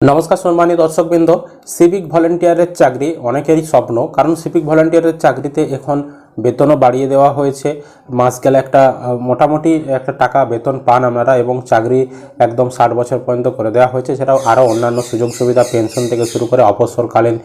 নমস্কার সম্মানিত দর্শকবৃন্দ সিভিক ভলেন্টিয়ারের চাকরি অনেকেরই স্বপ্ন কারণ সিভিক ভলেন্টিয়ারের চাকরিতে এখন বেতনও বাড়িয়ে দেওয়া হয়েছে। মাস গেলে একটা মোটামুটি একটা টাকা বেতন পান আপনারা এবং চাকরি একদম ষাট বছর পর্যন্ত করে দেওয়া হয়েছে। সেটাও আরও অন্যান্য সুযোগ সুবিধা, পেনশন থেকে শুরু করে অবসরকালীন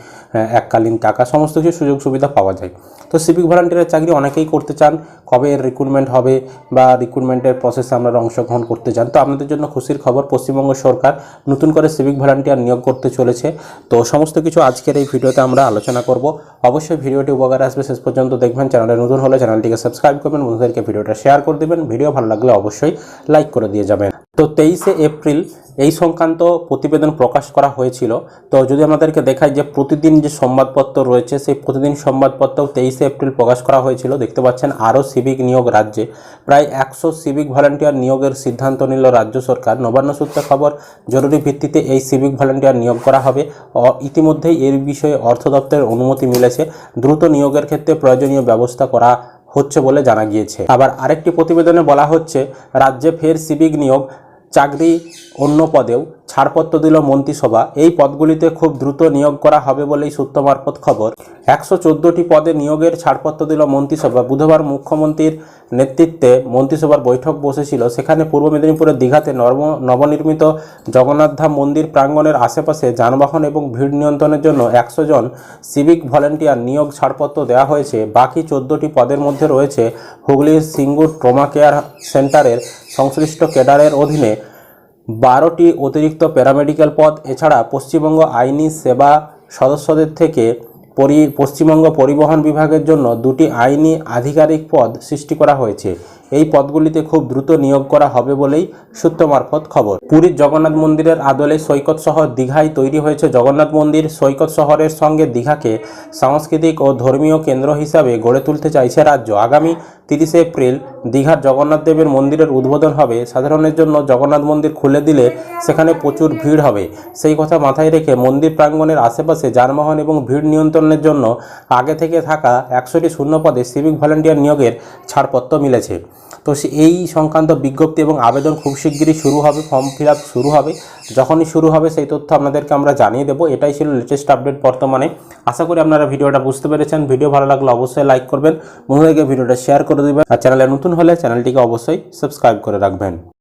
এককালীন টাকা, সমস্ত কিছু সুযোগ সুবিধা পাওয়া যায়। তো সিভিক ভলান্টিয়ারের চাকরি অনেকেই করতে চান। কবে এর রিক্রুটমেন্ট হবে বা রিক্রুটমেন্টের প্রসেসে আপনারা অংশগ্রহণ করতে চান? তো আপনাদের জন্য খুশির খবর, পশ্চিমবঙ্গ সরকার নতুন করে সিভিক ভলান্টিয়ার নিয়োগ করতে চলেছে। তো সমস্ত কিছু আজকের এই ভিডিওতে আমরা আলোচনা করব। অবশ্যই ভিডিওটি উপকার আসবে। শেষ পর্যন্ত দেখবেন। নতুন হলে চ্যানেলটিকে সাবস্ক্রাইব করবেন, বন্ধুদেরকে ভিডিওটা শেয়ার করে দেবেন। ভিডিও ভালো লাগলে অবশ্যই লাইক করে দিয়ে যাবেন। তো তেইশে এপ্রিল এই সংক্রান্ত প্রতিবেদন প্রকাশ করা হয়েছিল। তো যদি আমাদেরকে দেখায় যে প্রতিদিন যে সংবাদপত্র রয়েছে, সেই প্রতিদিন সংবাদপত্র তেইশে এপ্রিল প্রকাশ করা হয়েছিল। দেখতে পাচ্ছেন, আরও সিভিক নিয়োগ রাজ্যে। প্রায় একশো সিভিক ভলান্টিয়ার নিয়োগের সিদ্ধান্ত নিল রাজ্য সরকার। নবান্ন সূত্রে খবর, জরুরি ভিত্তিতে এই সিভিক ভলান্টিয়ার নিয়োগ করা হবে। ইতিমধ্যেই এর বিষয়ে অর্থ দপ্তরের অনুমতি মিলেছে। দ্রুত নিয়োগের ক্ষেত্রে প্রয়োজনীয় ব্যবস্থা করা হচ্ছে বলে জানা গিয়েছে। আবার আরেকটি প্রতিবেদনে বলা হচ্ছে, রাজ্যে ফের সিভিক নিয়োগ চাকরি অন্য পদেও ছাড়পত্র দিল মন্ত্রিসভা। এই পদগুলিতে খুব দ্রুত নিয়োগ করা হবে বলেই সূত্র মারফত খবর। একশো চোদ্দোটি পদে নিয়োগের ছাড়পত্র দিল মন্ত্রিসভা। বুধবার মুখ্যমন্ত্রীর নেতৃত্বে মন্ত্রিসভার বৈঠক বসেছিল। সেখানে পূর্ব মেদিনীপুরের দীঘাতে নর্ম, নবনির্মিত জগন্নাথ ধাম মন্দির প্রাঙ্গণের আশেপাশে যানবাহন এবং ভিড় নিয়ন্ত্রণের জন্য একশো জন সিভিক ভলেন্টিয়ার নিয়োগ ছাড়পত্র দেওয়া হয়েছে। বাকি চোদ্দোটি পদের মধ্যে রয়েছে হুগলির সিঙ্গুর ট্রমা কেয়ার সেন্টারের সংশ্লিষ্ট কেডারের অধীনে বারোটি অতিরিক্ত প্যারামেডিক্যাল পদ, এছাড়া পশ্চিমবঙ্গ আইনি সেবা সদস্যদের থেকে পশ্চিমবঙ্গ পরিবহন বিভাগের জন্য দুটি আইনি আধিকারিক পদ সৃষ্টি করা হয়েছে। এই পদগুলিতে খুব দ্রুত নিয়োগ করা হবে বলেই সূত্র মারফত খবর। পুরীর জগন্নাথ মন্দিরের আদলে সৈকত শহর দীঘায় তৈরি হয়েছে জগন্নাথ মন্দির। সৈকত শহরের সঙ্গে দীঘাকে সাংস্কৃতিক ও ধর্মীয় কেন্দ্র হিসাবে গড়ে তুলতে চাইছে রাজ্য। আগামী তিরিশে এপ্রিল দীঘার জগন্নাথ দেবের মন্দিরের উদ্বোধন হবে। সাধারণের জন্য জগন্নাথ মন্দির খুলে দিলে সেখানে প্রচুর ভিড় হবে। সেই কথা মাথায় রেখে মন্দির প্রাঙ্গণের আশেপাশে যানবাহন এবং ভিড় নিয়ন্ত্রণের জন্য আগে থেকে থাকা একশোটি শূন্য পদে সিভিক ভলেন্টিয়ার নিয়োগের ছাড়পত্র মিলেছে। তো এই সংক্রান্ত বিজ্ঞপ্তি এবং আবেদন খুব শিগগিরই শুরু হবে, ফর্ম ফিল শুরু হবে। যখনই শুরু হবে সেই তথ্য আপনাদেরকে আমরা জানিয়ে দেবো। এটাই ছিল লেটেস্ট আপডেট বর্তমানে। আশা করি আপনারা ভিডিওটা বুঝতে পেরেছেন। ভিডিও ভালো লাগলে অবশ্যই লাইক করবেন বন্ধুদেরকে ভিডিওটা শেয়ার করে দেবেন। আর চ্যানেলে নতুন হলে চ্যানেলটিকে অবশ্যই সাবস্ক্রাইব করে রাখবেন।